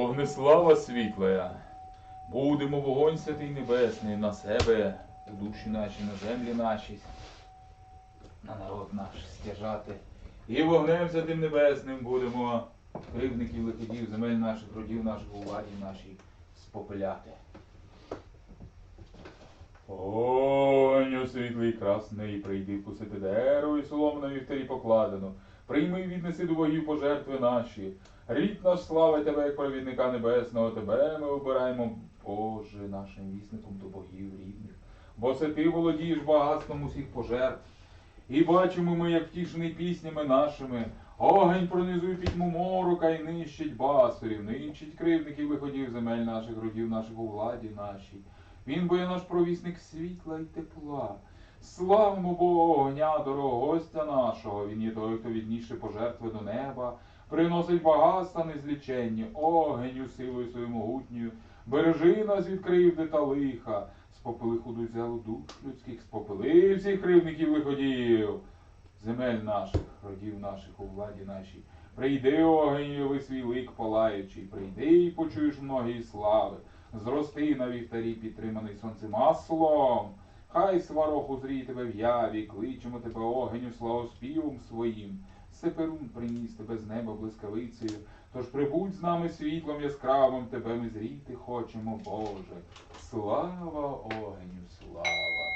Вогнеслава світлая, будемо вогонь святий небесний на себе, у душі наші, на землі наші, на народ наш стяжати. І вогнем святим небесним будемо кривдників, лиходів, земель наших, родів наших, у владі нашій спопиляти. Оню світлий красний, прийди вкусити дерево і солому на вівтарі покладено. Прийми віднеси до богів пожертви наші. Рід наш слави тебе, як провідника небесного, тебе ми обираємо, Боже, нашим вісником до богів рідних. Бо це ти володієш багатством усіх пожертв. І бачимо ми, як втішений піснями нашими, огонь пронизує пітьму морока і нищить басурів, нищить кривдників виходів земель наших, родів наших у владі нашій. Він бо є наш провісник світла і тепла. Славимо Бога, огня, дорого гостя нашого. Він є той, хто відніше пожертви до неба, приносить багатства незліченні, огеню силою свою могутньою. Бережи нас від кривди та лиха, спопили худу зялу душ людських, спопили всіх кривдників лиходіїв, земель наших, родів наших у владі нашій. Прийди, огень, яви свій лик палаючий, прийди і почуєш многії слави. Зрости на вівтарі, підтриманий сонцем маслом. Хай сварог узріє тебе в яві, кличемо тебе огеню славоспівом своїм. Сеперун приніс тебе з неба блискавицею, тож прибудь з нами світлом яскравим, тебе ми зріти хочемо, Боже. Слава огеню! Слава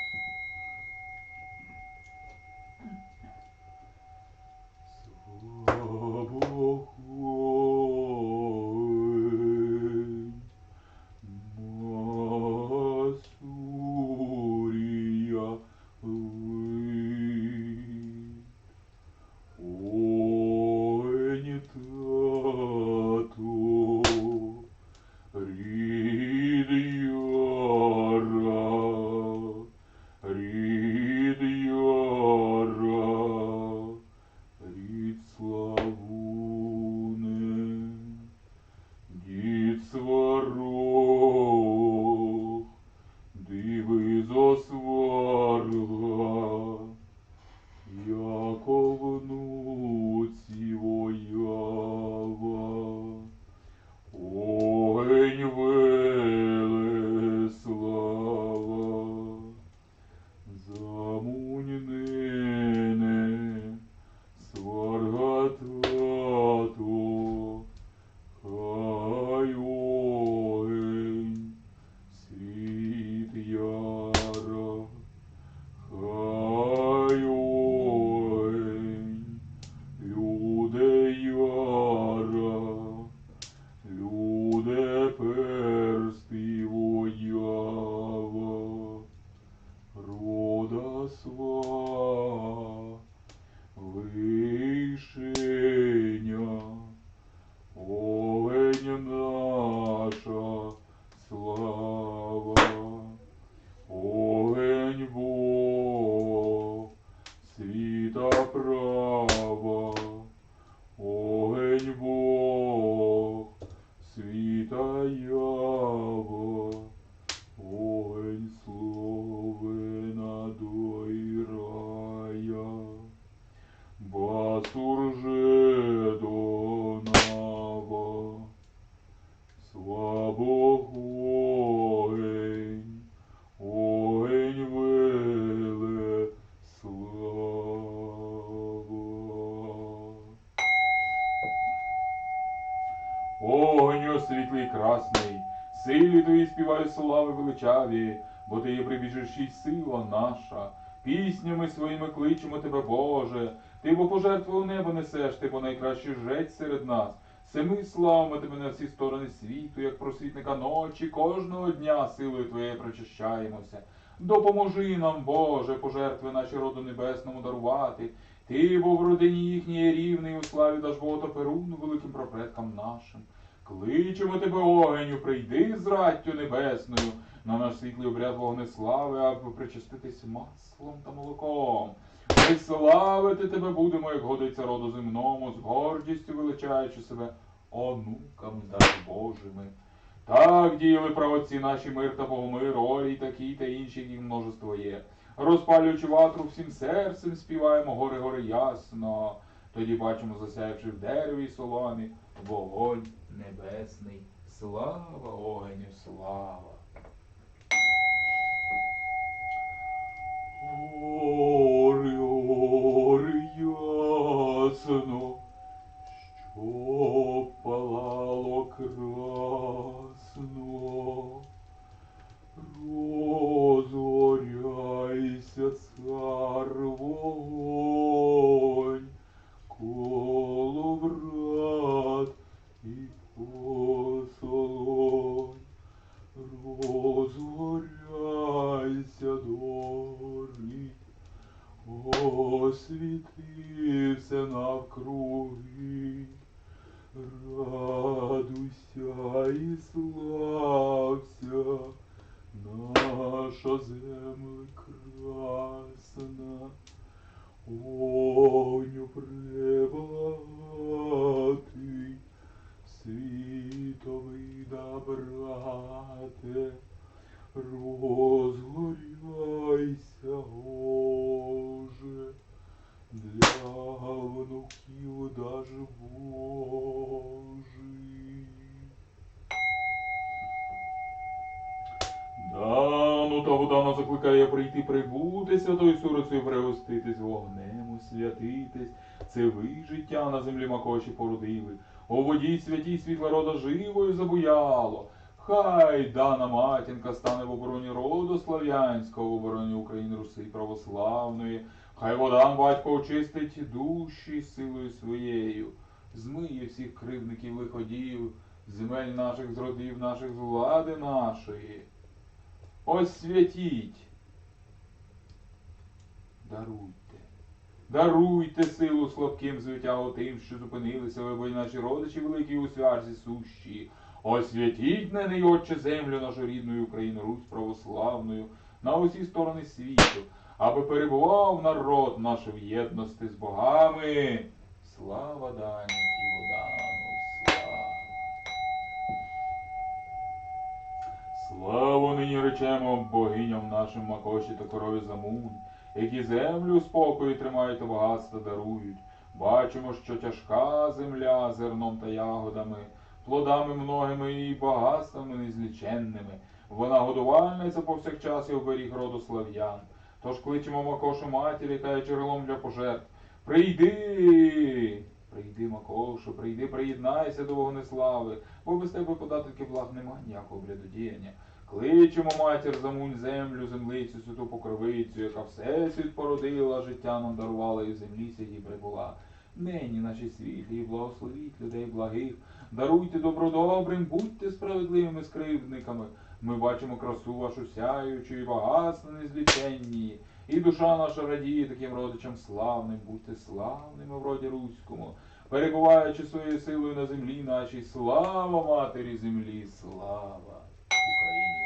силі твої співаю слави величаві, бо ти є прибіжищі сила наша. Піснями своїми кличемо тебе, Боже. Ти бо пожертву у небо несеш, ти бо найкращий жрець серед нас. Семи славами тебе на всі сторони світу, як просвітника ночі, кожного дня силою Твоєю причащаємося. Допоможи нам, Боже, пожертви наші роду небесному дарувати. Ти, бо в родині їхній рівний у славі даж Бога Перуну великим пропредкам нашим. Кличемо тебе, огеню, прийди з раттю небесною на наш світлий обряд вогнеслави, аби причаститись маслом та молоком. Ми славити тебе будемо, як годиться роду земному, з гордістю величаючи себе онуками дай Божими. Так діяли правоці наші мир та Богомир, Орій такі та інші, їх множество є. Розпалюючи ватру всім серцем, співаємо гори гори ясно. Тоді бачимо, засяявши в дереві соломі, вогонь небесний Слава огню, слава. Гори, гори ясно, що палало красно. Освятитись. Це ви життя на землі макоші породили. У воді святій світла рода живою забуяло. Хай дана матінка стане в обороні роду слав'янського, в обороні України Руси православної. Хай водан батько очистить душі силою своєю, змиє всіх кривдників лиходіїв, земель наших з родів наших з влади нашої. Освятіть. Даруйте. Даруйте силу слабким звитягу тим, що зупинилися ви, наші родичі великі у свярзі сущі. Освятіть на Отче, землю нашу рідну Україну, Русь православною, на усі сторони світу, аби перебував народ наш в єдності з богами. Слава Дані і Водану, слава. Славу нині речемо богиням нашим Макоші та корові Замунь, які землю спокою тримають та багатства дарують. Бачимо, що тяжка земля зерном та ягодами, плодами многими і багатствами незліченними. Вона годувальниця повсякчас і оберіг роду слав'ян. Тож кличемо Макошу матір, яка є джерелом для пожертв. Прийди! Прийди, Макошу, прийди, приєднайся до вогнеслави, бо без тебе податки благ нема ніякого блядодіяння. Кличемо матір замунь землю, землицю, святу покровицю, яка всесвіт породила, життя нам дарувала і в землі сяді прибула. Нині наші світлі, і благословіть людей благих, даруйте добро добрим, будьте справедливими скривдниками. Ми бачимо красу вашу сяючу і багатство незліченні. І душа наша радіє таким родичам славним, будьте славними в роді руському, перебуваючи своєю силою на землі нашій, слава матері землі, слава Україні,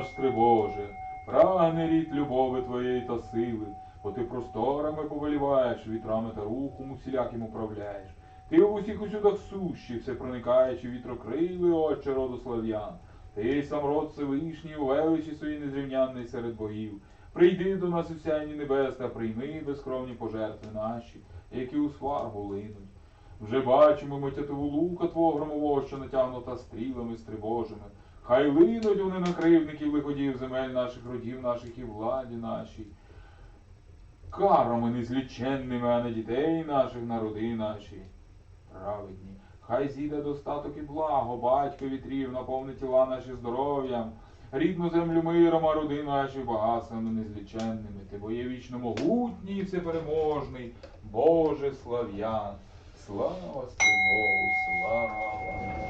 наш Трибоже, прагне рід любови Твоєї та сили, бо ти просторами повеліваєш, вітрами та рухом усіляким управляєш. Ти в усіх усюдах сущий, все проникаючи вітрокрили, отче роду слав'ян. Ти сам род Всевишній, у величі своїй незрівнянний серед богів. Прийди до нас у сяйні небес та прийми безкровні пожертви наші, які у сваргу линуть. Вже бачимо ми тятиву лука твого громового, що натягнута стрілами стривожими. Хай линуть вони на кривників лиходів земель наших родів наших і владі нашій. Карами незліченними, а на дітей наших, на роди наші. Праведні. Хай зійде достаток і благо, батько вітрів, наповни тіла наші здоров'ям, рідну землю миром, а роди наші багатствами незліченними. Ти бо є вічно могутній і всепереможний, Боже слав'ян. Слава слава! слава.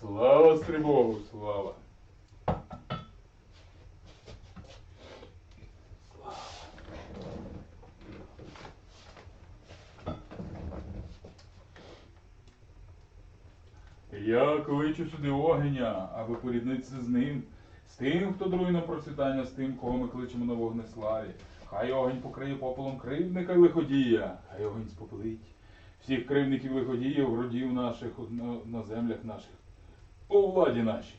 Слава Стрибогу, слава! Я кличу сюди огеня, аби поріднитися з ним, з тим, хто дарує нам процвітання, з тим, кого ми кличемо на вогнеславі. Хай огонь покриє попелом кривдника й лиходія, хай огонь спопелить всіх кривдників лиходіїв, родів наших на, на землях наших, у владі нашій.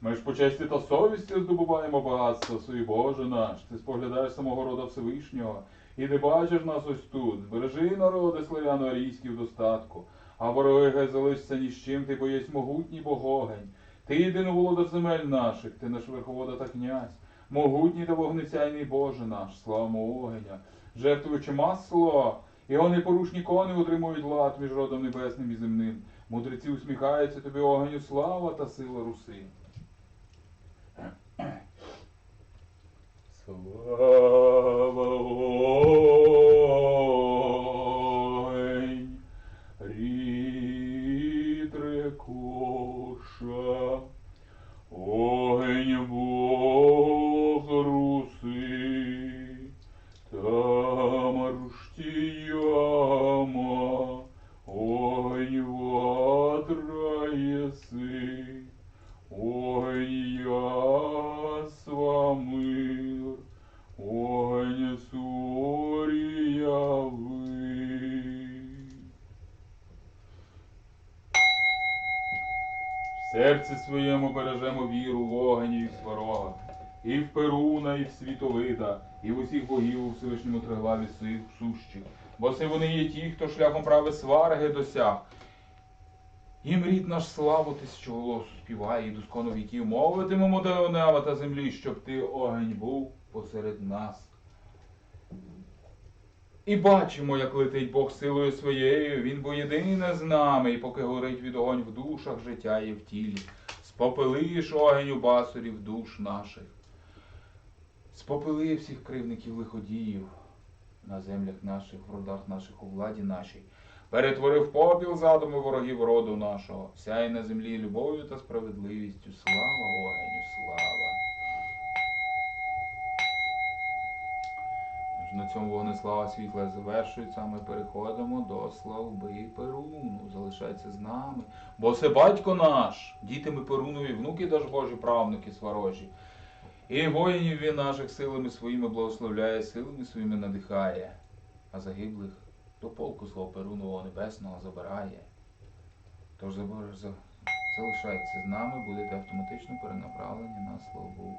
Ми ж по честі та совісті здобуваємо багатство свої Боже наш. Ти споглядаєш самого рода Всевишнього, і ти бачиш нас ось тут. Збережи народи славяно арійські в достатку, а вороги хай залишся ні з чим, ти бо єсть могутній богогень. Ти єдиний володар земель наших, ти наш верховода та князь, могутній та вогнецяйний Боже наш, славимо огеня, жертвуючи масло, його непорушні кони утримують лад між родом небесним і земним. Мудреці усміхаються тобі огню слава та сила руси. Слава серці своєму бережемо віру в огені і в сварога, і в Перуна, і в Світовида, і в усіх богів у Всевишньому триглаві сущих. Бо це вони є ті, хто шляхом прави сварги досяг. Їм рід наш славу тисячу голосу співає, і доскону віків мовитимемо до неба та землі, щоб ти огонь був посеред нас. І бачимо, як летить Бог силою своєю, він бо єдине з нами, і поки горить від огонь в душах життя є в тілі. Спопилиш огонь у басурів душ наших. Спопили всіх кривників лиходіїв, на землях наших, в родах наших, у владі нашій. Перетворив попіл задуми ворогів роду нашого, сяй на землі любов'ю та справедливістю. Слава огеню, слава. Тож На цьому вогнеслава світла завершується, ми переходимо до славби Перуну. Залишається з нами. Бо це батько наш, діти ми Перунові, внуки даж Божі, правнуки сварожі. І воїнів він наших силами своїми благословляє, силами своїми надихає, а загиблих до полку свого Перунового небесного забирає. Тож забор- за- залишайтеся з нами, будете автоматично перенаправлені на славу